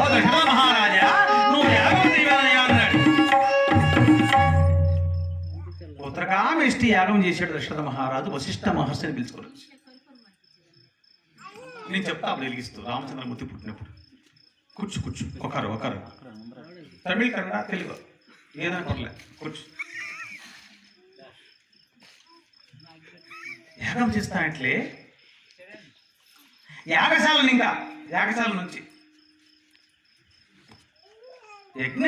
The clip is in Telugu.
ఓకేనా ఉత్తరకామిష్టి యాగం చేశాడు దశరథ మహారాజు వశిష్ట మహర్షిని పిలుచుకోవచ్చు నేను చెప్తా అప్పుడు వెలిగిస్తూ రామచంద్రమూర్తి పుట్టినప్పుడు. కూర్చు కూర్చు. ఒకరు ఒకరు. తమిళ కన్నడ తెలుగు. ఏదైనా పర్లే కూర్చు. యాగం చేస్తానట్లే యాగశాల ఇంకా యాగశాల నుంచి. యజ్ఞ